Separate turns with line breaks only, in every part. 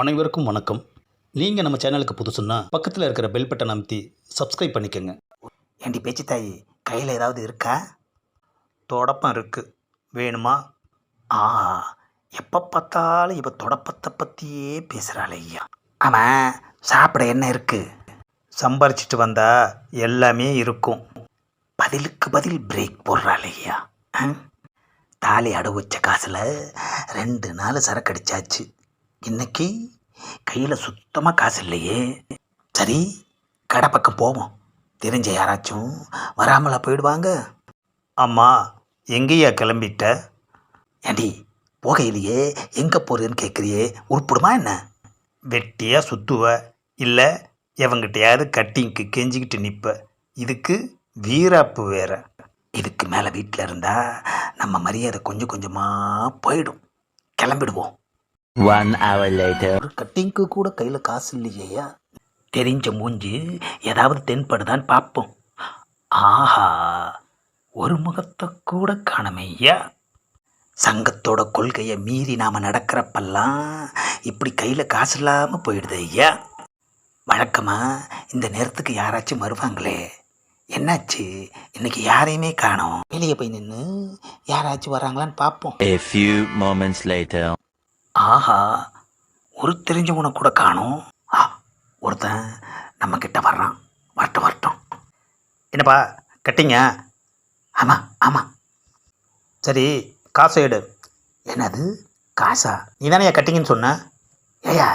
அனைவருக்கும் வணக்கம். நீங்கள் நம்ம சேனலுக்கு புதுசுன்னா பக்கத்தில் இருக்கிற பெல் பட்டன் அமைத்தி சப்ஸ்கிரைப் பண்ணிக்கோங்க.
ஏண்டி பேச்சு தாய் கையில் ஏதாவது இருக்கா? தொடப்பம் இருக்குது வேணுமா? ஆ எப்போ பார்த்தாலும் இவ தொடப்பத்தை பற்றியே பேசுகிறாள் ஐயா. ஆமாம் சாப்பிட என்ன இருக்குது சம்பாரிச்சிட்டு வந்தா எல்லாமே இருக்கும். பதிலுக்கு பதில் பிரேக் போடுறாள் ஐயா. தாலி அடவு வச்ச காசில் ரெண்டு நாள் சரக்கு அடித்தாச்சு இன்னைக்கு கையில் சுத்தமாக காசு இல்லையே. சரி கடை பக்கம் போவோம். தெரிஞ்ச யாராச்சும் வராமலா போயிடுவாங்க. அம்மா எங்கேயா கிளம்பிட்ட? ஏண்டி போகையிலேயே எங்கே போகிறேன்னு கேட்குறியே உருப்பிடுமா என்ன? வெட்டியாக சுத்துவ? இல்லை எவங்கிட்டையாவது கட்டிங்க்கு கெஞ்சிக்கிட்டு நிற்ப இதுக்கு வீராப்பு வேற. இதுக்கு மேலே வீட்டில் இருந்தால் நம்ம மரியாதை கொஞ்சம் கொஞ்சமாக போயிடும். கிளம்பிடுவோம்.
Hour later.
ஒரு கட்டிங்க்கு கூட கையில் காசு இல்லையா தெரிஞ்ச மூஞ்சி ஏதாவது தென்படுதான்னு பார்ப்போம் ஆஹா ஒரு முகத்தை கூட காணமையா? சங்கத்தோட கொள்கையை மீறி நாம் நடக்கிறப்பெல்லாம் இப்படி கையில் காசு இல்லாமல் போயிடுது ஐயா. வழக்கமாக இந்த நேரத்துக்கு யாராச்சும் வருவாங்களே? என்னாச்சு? இன்னைக்கு யாரையுமே காணோம். வெளியே போய் நின்று யாராச்சும் வராங்களான்னு பார்ப்போம்
A few moments later.
ஆஹா ஒரு தெரிஞ்சவனை கூட காணோம். ஆ ஒருத்தன் நம்ம கிட்ட வர்றான். வரட்டும் வரட்டும். என்னப்பா கட்டிங்க? ஆமாம் ஆமாம் சரி காசை எடு. என்னது? காசா? நீ தானே கட்டிங்கன்னு சொன்ன? ஏயா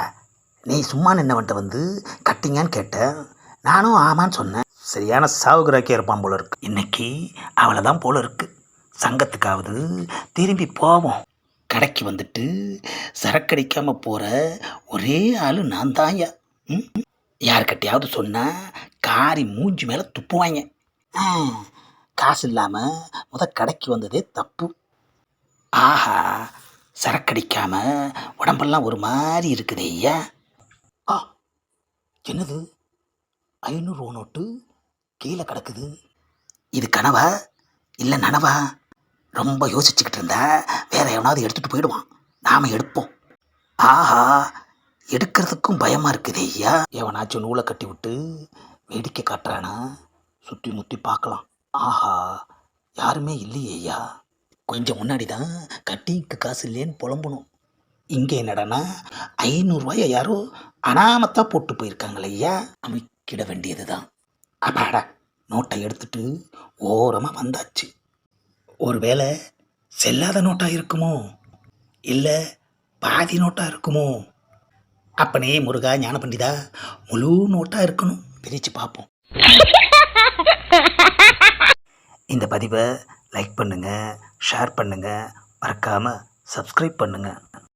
நீ சும்மா நின்னவன்ட்ட வந்து கட்டிங்கன்னு கேட்டேன் நானும் ஆமான்னு சொன்னேன். சரியான சாவுகிராக்கி இருப்பான் போல இருக்கு. இன்னைக்கு அவளை தான் போல இருக்கு. சங்கத்துக்காவது திரும்பி போவோம். கடைக்கு வந்துட்டு சரக்கடிக்காமல் போகிற ஒரே ஆள் நான் தான்யா ம்? யார்கிட்டையாவது சொன்னால் காரி மூஞ்சி மேலே துப்புவாங்க காசு இல்லாமல் முத கடைக்கு வந்ததே தப்பு. ஆஹா சரக்கடிக்காம உடம்பெல்லாம் ஒரு மாதிரி இருக்குது ஐயா. ஆ என்னது? ஐநூறுரூவா நோட்டு கீழே கிடக்குது. இது கனவா? இல்லை நனவா? ரொம்ப யோசிச்சுக்கிட்டு இருந்தா வேற எவனாவது எடுத்துகிட்டு போயிடுவான். நாம் எடுப்போம். ஆஹா எடுக்கிறதுக்கும் பயமாக இருக்குது ஐயா. எவனாச்சும் நூலை கட்டி விட்டு வேடிக்கை காட்டுறானா? சுற்றி முற்றி பார்க்கலாம். ஆஹா யாருமே இல்லையே ஐயா. கொஞ்சம் முன்னாடி தான் கட்டிக்கு காசு இல்லையேன்னு புலம்பணும். இங்கே என்னடனா ஐநூறுரூவாயை யாரோ அனாமத்தான் போட்டு போயிருக்காங்களே ஐயா. அமைக்கிட வேண்டியது தான் அப்பாடா நோட்டை எடுத்துட்டு ஓரமாக வந்தாச்சு. ஒருவேளை செல்லாத நோட்டாக இருக்குமோ? இல்லை பாதி நோட்டாக இருக்குமோ? அப்பனே முருகா ஞான பண்டிதா முழு நோட்டாக இருக்கணும். பிரித்து பார்ப்போம் இந்த பதிவை லைக் பண்ணுங்கள் ஷேர் பண்ணுங்கள் மறக்காமல் சப்ஸ்கிரைப் பண்ணுங்கள்